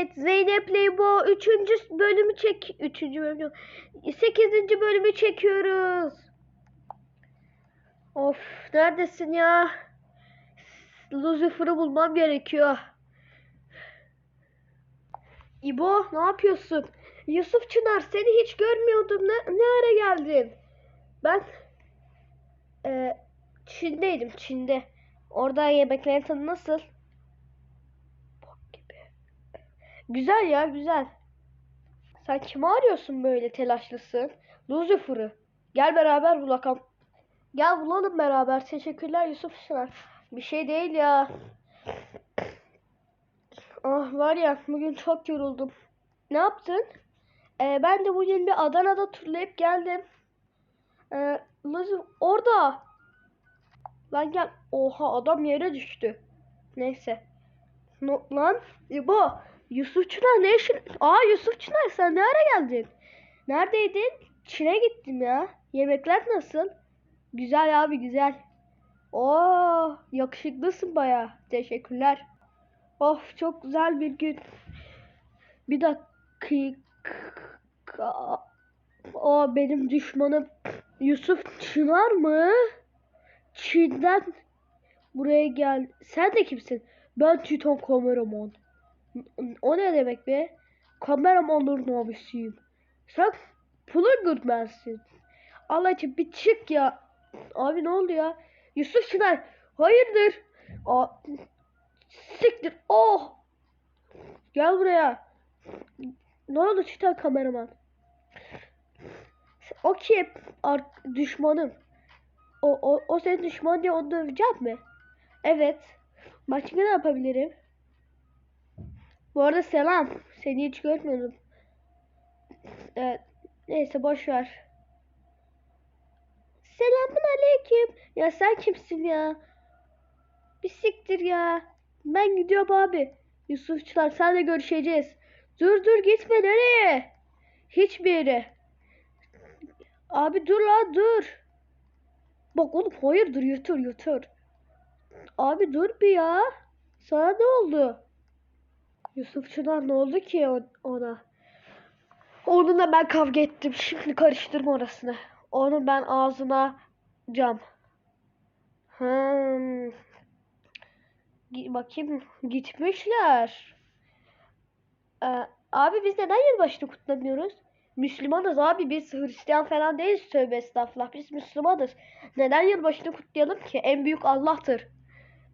Evet Zeynep'le İbo 3. bölümü çek 3. bölümü 8. bölümü çekiyoruz. Of neredesin ya? Lucifer'ı bulmam gerekiyor. İbo ne yapıyorsun? Yusuf Çınar seni hiç görmüyordum. Ne, ne ara geldin? Ben e, Çin'deydim Çin'de. Orada yemeklerin tadı nasıl? Güzel ya güzel. Sen kimi arıyorsun böyle telaşlısın? Lucifer'ı. Gel beraber bulakalım. Gel bulalım beraber. Teşekkürler Yusuf Çınar. Bir şey değil ya. Ah var ya bugün çok yoruldum. Ne yaptın? Ee, ben de bugün bir Adana'da turlayıp geldim. Ee, Lucifer orada. Lan gel. Oha adam yere düştü. Neyse. No, lan İbo. Yusuf Çınar ne işin? Aa Yusuf Çınar sen ne ara geldin? Neredeydin? Çin'e gittim ya. Yemekler nasıl? Güzel abi güzel. Oo yakışıklısın baya. Teşekkürler. Of çok güzel bir gün. Bir dakika. O benim düşmanım Yusuf Çınar mı? Çin'den buraya gel. Sen de kimsin? Ben Titan kameraman. O ne demek be? Kameramanların abisiyim. Sen Plungerman'sin. Allah için bir çık ya. Abi ne oldu ya? Yusuf Çınar. Hayırdır? Aa, siktir. Oh. Gel buraya. Ne oldu Titan kameraman? O kim? Ar düşmanım. O, o, o senin düşman diye onu döveceğim mi? Evet. Başka ne yapabilirim? Bu arada selam. Seni hiç görmüyordum. Evet. Neyse boş ver. Selamun aleyküm. Ya sen kimsin ya? Bir siktir ya. Ben gidiyorum abi. Yusufçular senle görüşeceğiz. Dur dur gitme nereye? Hiçbir yere. Abi dur la dur. Bak oğlum hayırdır yutur yutur. Abi dur bir ya. Sana ne oldu? Yusuf Çınar ne oldu ki ona? Onunla ben kavga ettim. Şimdi karıştırma orasını. Onu ben ağzına cam. Hmm. Bakayım gitmişler. Ee, abi biz neden yılbaşını kutlamıyoruz? Müslümanız abi biz Hristiyan falan değiliz tövbe estağfurullah biz Müslümanız. Neden yılbaşını kutlayalım ki? En büyük Allah'tır.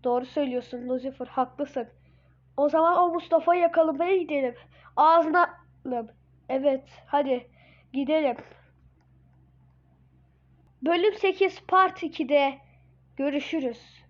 Doğru söylüyorsun Lucifer haklısın. O zaman o Mustafa'yı yakalamaya gidelim. Ağzına Evet hadi gidelim. Bölüm 8 Part 2'de görüşürüz.